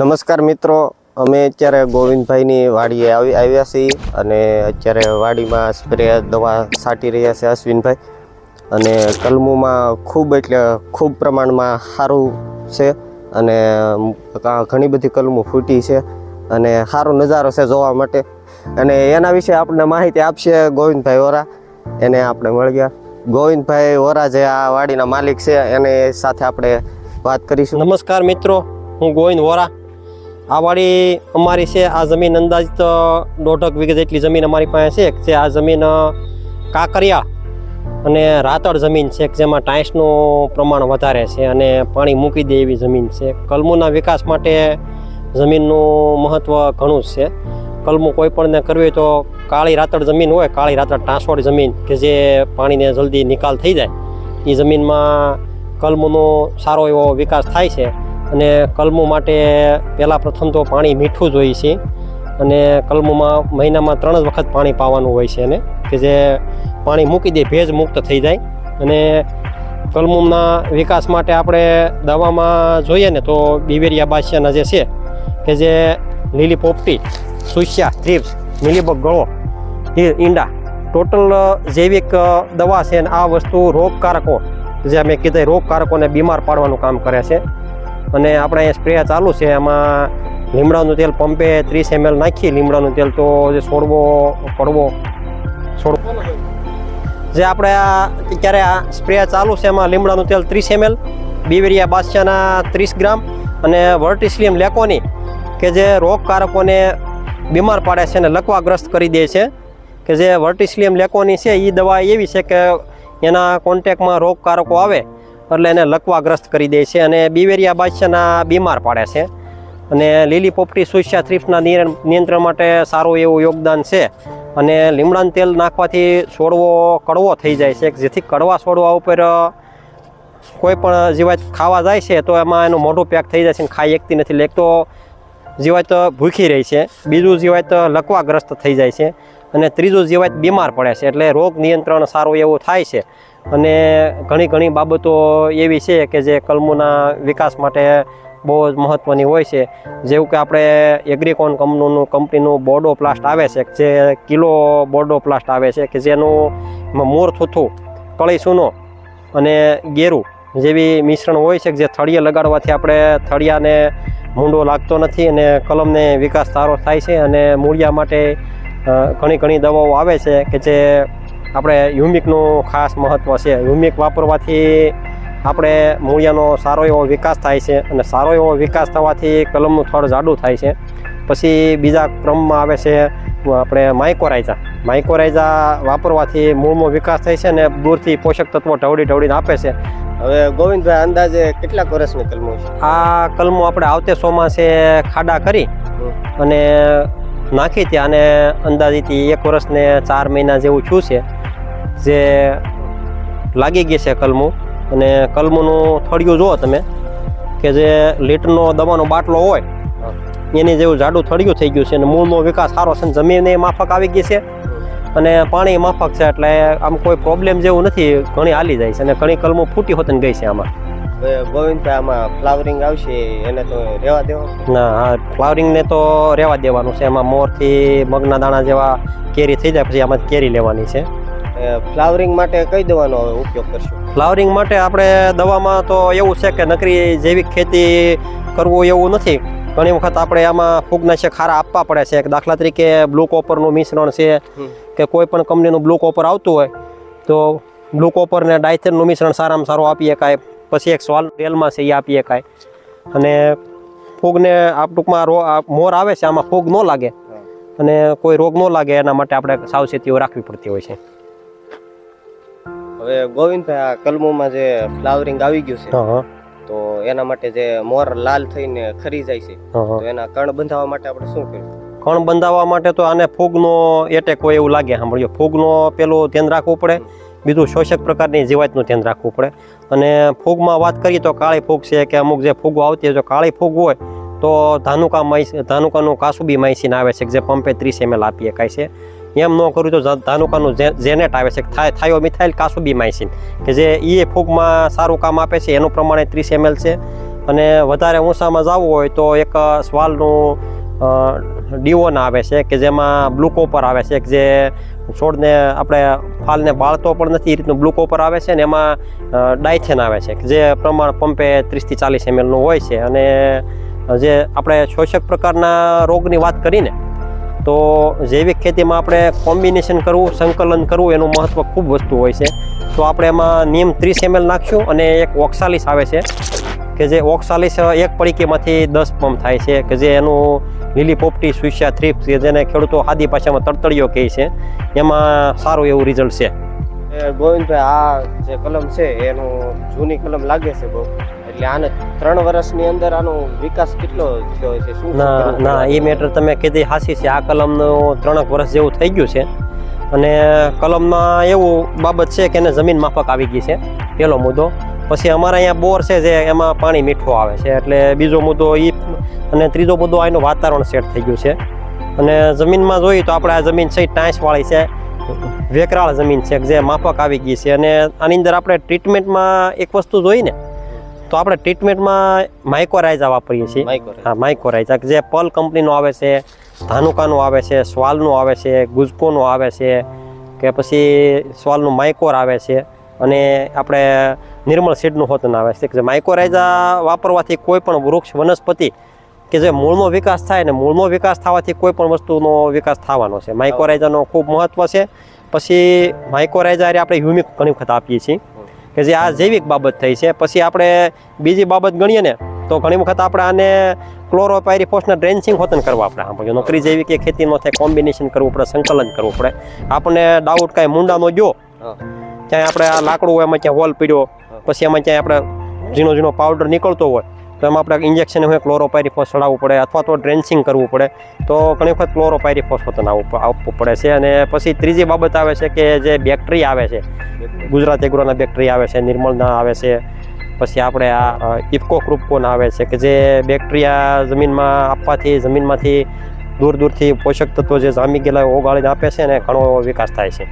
નમસ્કાર મિત્રો, અમે અત્યારે ગોવિંદભાઈની વાડીએ આવી આવ્યા છીએ અને અત્યારે વાડીમાં સ્પ્રે દવા છાંટી રહ્યા છે અશ્વિનભાઈ. અને કલમુમાં ખૂબ એટલે ખૂબ પ્રમાણમાં સારું છે અને ઘણી બધી કલમો ફૂટી છે અને સારો નજારો છે જોવા માટે. અને એના વિશે આપણને માહિતી આપશે ગોવિંદભાઈ ઓરા એને આપણે મળી ગયા. ગોવિંદભાઈ ઓરા જે આ વાડીના માલિક છે, એને સાથે આપણે વાત કરીશું. નમસ્કાર મિત્રો, હું ગોવિંદ વોરા. આ વાડી અમારી છે, આ જમીન અંદાજિત દોઢક વીઘે જેટલી જમીન અમારી પાસે છે જે આ જમીન કાંકરિયા અને રાતળ જમીન છે જેમાં ટાઈસનું પ્રમાણ વધારે છે અને પાણી મૂકી દે એવી જમીન છે. કલમુના વિકાસ માટે જમીનનું મહત્ત્વ ઘણું જ છે. કલમો કોઈ પણને કરવી હોય તો કાળી રાતળ જમીન હોય, કાળી રાતળ ટાંસવાળી જમીન કે જે પાણીને જલ્દી નિકાલ થઈ જાય એ જમીનમાં કલમોનો સારો એવો વિકાસ થાય છે. અને કલમો માટે પહેલાં પ્રથમ તો પાણી મીઠું જોઈએ છે. અને કલમોમાં મહિનામાં ત્રણ જ વખત પાણી પાવાનું હોય છે એને, કે જે પાણી મૂકી દે, ભેજ મુક્ત થઈ જાય. અને કલમોના વિકાસ માટે આપણે દવામાં જોઈએ ને તો બિવેરિયા બાદશાહના જે છે, કે જે લીલી પોપટી, સુસ્યા, થ્રીપ્સ મિલીબગ ગળો ઈંડા, ટોટલ જૈવિક દવા છે અને આ વસ્તુ રોગકારકો, જે અમે કીધા રોગકારકોને બીમાર પાડવાનું કામ કરે છે. અને આપણે અહીંયા સ્પ્રે ચાલુ છે એમાં લીમડાનું તેલ પંપે ત્રીસ એમએલ નાખી, લીમડાનું તેલ તો જે છોડવો, પડવો છોડવો જે આપણે આ અત્યારે આ સ્પ્રે ચાલુ છે, એમાં લીમડાનું તેલ ત્રીસ એમએલ, બીવેરિયા બાદશાહના ત્રીસ ગ્રામ અને વર્ટિસ્લિયમ લેકોની કે જે રોગકારકોને બીમાર પાડે છે અને લકવાગ્રસ્ત કરી દે છે, કે જે વર્ટિસ્લિયમ લેકોની છે એ દવા એવી છે કે એના કોન્ટેક્ટમાં રોગકારકો આવે એટલે એને લકવાગ્રસ્ત કરી દે છે અને બીવેરિયા બાદશાહના બીમાર પાડે છે. અને લીલી પોપટી સુસ્યા થ્રીફના નિયંત્રણ માટે સારું એવું યોગદાન છે. અને લીમડાનું તેલ નાખવાથી છોડવો કડવો થઈ જાય છે. જેથી કડવા છોડવા ઉપર કોઈ પણ જીવાત ખાવા જાય છે, તો એમાં એનું મોઢું પેક થઈ જાય છે અને ખાઈ એકતી નથી. લેખતો જીવાય તો ભૂખી રહી છે. બીજું જીવાત લકવાગ્રસ્ત થઈ જાય છે. અને ત્રીજું જીવાત બીમાર પડે છે એટલે રોગ નિયંત્રણ સારું એવું થાય છે. અને ઘણી ઘણી બાબતો એવી છે કે જે કલમોના વિકાસ માટે બહુ જ મહત્ત્વની હોય છે. જેવું કે આપણે એગ્રીકોન કંપનીનું કંપનીનું બોર્ડો પ્લાસ્ટ આવે છે, જે કિલો બોર્ડો પ્લાસ્ટ આવે છે, કે જેનું મોર થૂથું, કળી સૂનો અને ગેરું જેવી મિશ્રણ હોય છે, જે થળીએ લગાડવાથી આપણે થળિયાને મૂંડો લાગતો નથી અને કલમને વિકાસ સારો થાય છે અને મૂળિયા માટે ઘણી ઘણી દવાઓ આવે છે કે જે આપણે હ્યુમિકનું ખાસ મહત્ત્વ છે. હ્યુમિક વાપરવાથી આપણે મૂળિયાનો સારો એવો વિકાસ થાય છે અને સારો એવો વિકાસ થવાથી કલમનું થડ જાડું થાય છે. પછી બીજા ક્રમમાં આવે છે આપણે માઇકોરાઇઝા માઇકોરાઇઝા વાપરવાથી મૂળનો વિકાસ થાય છે અને દૂરથી પોષક તત્વો ઢવડી ઢવડીને આપે છે. હવે ગોવિંદભાઈ અંદાજે કેટલાક વર્ષની કલમો છે? આ કલમો આપણે આવતે ચોમાસે ખાડા કરી અને નાખી ત્યાં અને અંદાજિત એક વર્ષને ચાર મહિના જેવું થયું છે, જે લાગી ગઈ છે કલમું. અને કલમુનું થળિયું જુઓ તમે, કે જે લીટરનો દવાનો બાટલો હોય, એની જેવું જાડું થળિયું થઈ ગયું છે અને મૂળનો વિકાસ સારો છે અને જમીન માફક આવી ગઈ છે. અને પાણી માફક છે એટલે આમ કોઈ પ્રોબ્લેમ જેવું નથી, ઘણી હાલી જાય છે અને ઘણી કલમો ફૂટી હોતને ગઈ છે આમાં. ગોવિંદભાઈ આમાં ફ્લાવરિંગ આવશે એને તો રહેવા દેવો? ના હા ફ્લાવરિંગને તો રહેવા દેવાનું છે. એમાં મોરથી મગના દાણા જેવા કેરી થઈ જાય પછી આમાં કેરી લેવાની છે. ફ્લાવરિંગ માટે કઈ દવાનો હવે ઉપયોગ કરશું? ફ્લાવરિંગ માટે આપણે દવામાં તો એવું છે કે નકરી જૈવિક ખેતી કરવું એવું નથી. ઘણી વખત આપણે આમાં ફૂગનાશક ખારા આપવા પડે છે. દાખલા તરીકે બ્લુ કોપરનું મિશ્રણ છે કે કોઈ પણ કંપનીનું બ્લુ કોપર આવતું હોય તો બ્લુ કોપર ને ડાયથરનું મિશ્રણ સારામાં સારું આપીએ શકાય પછી એક સોલ તેલમાં છે એ આપીએ શકાય અને ફૂગને આ ટૂંકમાં રો મોર આવે છે આમાં ફૂગ ન લાગે. અને કોઈ રોગ ન લાગે એના માટે આપણે સાવચેતીઓ રાખવી પડતી હોય છે. હવે ગોવિંદભાઈ આ કલમોમાં જે ફ્લાવરિંગ આવી ગયું છે તો એના માટે જે મોર લાલ થઈને ખરી જાય છે તો એના કણ બંધાવવા માટે આપણે શું કર્યું? કણ બંધાવવા માટે તો આને ફૂગનો એટેક હોય એવું લાગે સાંભળ્યો. ફૂગનો પેલું ધ્યાન રાખવું પડે. બીજું શોષક પ્રકારની જીવાતનું ધ્યાન રાખવું પડે. અને ફૂગમાં વાત કરીએ તો કાળી ફૂગ છે કે અમુક જે ફૂગો આવતી હોય જો કાળી ફૂગ હોય, તો ધાનુકા માઇસ, ધાનુકાનું કાસુબી માઇસીન આવે છે, જે પંપે ત્રીસ એમએલ આપીએ કાંઈ છે. એમ ન કર્યું તો ધાનુકાનું જેનેટ આવે છે થાય મિથાઇલ કાસુબી માઇસિન, કે જે એ ફૂગમાં સારું કામ આપે છે, એનું પ્રમાણે ત્રીસ એમએલ છે. અને વધારે ઊંચામાં જવું હોય તો એક સ્વાલનું ડીઓન આવે છે, કે જેમાં બ્લુ કોપર આવે છે જે છોડને આપણે ફાલને બાળતો પણ નથી, એ રીતનું બ્લુ કોપર આવે છે ને એમાં ડાયથેન આવે છે, કે જે પ્રમાણ પંપે ત્રીસથી ચાલીસ એમએલનું હોય છે. અને જે આપણે શોષક પ્રકારના રોગની વાત કરીને, તો જૈવિક ખેતીમાં આપણે કોમ્બિનેશન કરવું, સંકલન કરવું એનું મહત્ત્વ ખૂબ વસ્તુ હોય છે. તો આપણે એમાં નિયમ ત્રીસ એમએલ નાખશું અને એક ઓક્સાલિસ આવે છે, કે જે ઓક્સાલિસ એક પડીકીમાંથી દસ પંપ થાય છે, કે જે એનું લીલી પોપટી સુસ્યા થ્રીપ્સ કે જેને ખેડૂતો આદિ ભાષામાં તડતડિયો કહે છે. એમાં સારું એવું રિઝલ્ટ છે. ગોવિંદભાઈ આ જે કલમ છે એનું જૂની કલમ લાગે છે બહુ. એટલે આને ત્રણ વર્ષની અંદર આનો વિકાસ કેટલો થયો છે? શું ના ના એ મેટર તમે કીધી હાસી છે. આ કલમનું ત્રણેક વર્ષ જેવું થઈ ગયું છે. અને કલમમાં એવું બાબત છે કે એને જમીન માફક આવી ગઈ છે. પહેલો મુદ્દો. પછી અમારા અહીંયા બોર છે જે એમાં પાણી મીઠું આવે છે. એટલે બીજો મુદ્દો એ અને ત્રીજો મુદ્દો એનું વાતાવરણ સેટ થઈ ગયું છે. અને જમીનમાં જોઈએ તો આપણે આ જમીન છે ટાંસવાળી છે. વેકરાળ જમીન છે જે માફક આવી ગઈ છે. અને આની અંદર આપણે ટ્રીટમેન્ટમાં એક વસ્તુ જોઈ ને તો આપણે ટ્રીટમેન્ટમાં માઇકોરાઇઝા વાપરીએ છીએ. હા માઇકોરાઇઝા કે જે પલ કંપનીનો આવે છે ધાનુકાનું આવે છે સ્વાલનું આવે છે ગુજકોનું આવે છે કે પછી સ્વાલનું માઇકોર આવે છે. અને આપણે નિર્મળ સીડનું હોતન આવે છે કે જે માઇકોરાઇઝા વાપરવાથી કોઈ પણ વૃક્ષ, વનસ્પતિ કે જે મૂળનો વિકાસ થાય ને મૂળનો વિકાસ થવાથી કોઈ પણ વસ્તુનો વિકાસ થવાનો છે. માઇકોરાઇઝાનો ખૂબ મહત્ત્વ છે. પછી માઇકોરાઇઝા આપણે હ્યુમિક ઘણી વખત આપીએ છીએ કે જે આ જૈવિક બાબત થઈ છે. પછી આપણે બીજી બાબત ગણીએ ને, તો ઘણી વખત આપણે આને ક્લોરોપાયરીફોસના ડ્રેન્સિંગ હોતન કરવા આપણે સાંભળ્યું નોકરી જેવી કે ખેતીનો થાય કોમ્બિનેશન કરવું પડે, સંકલન કરવું પડે. આપણને ડાઉટ કાંઈ મૂંડાનો જો ક્યાંય આપણે આ લાકડું હોય એમાં ક્યાંય હોલ પીડ્યો. પછી એમાં ક્યાંય આપણે ઝીણો ઝીણો પાવડર નીકળતો હોય, તો એમાં આપણે ઇન્જેક્શન હોય ક્લોરોપાયરીફોસ ચડાવવું પડે અથવા તો ડ્રેન્સિંગ કરવું પડે. તો ઘણી વખત ક્લોરોપાયરીફોસ વતન આપવું પડે છે. અને પછી ત્રીજી બાબત આવે છે કે જે બેક્ટેરિયા આવે છે, ગુજરાત એગ્રોના બેક્ટેરિયા આવે છે, નિર્મળના આવે છે. પછી આપણે આ ઇફકો ક્રુપકોન આવે છે કે જે બેક્ટેરિયા જમીનમાં આપવાથી, જમીનમાંથી દૂર દૂરથી પોષક તત્વો જે જામી ગયેલા ઓગાળીને આપે છે ને ઘણો વિકાસ થાય છે.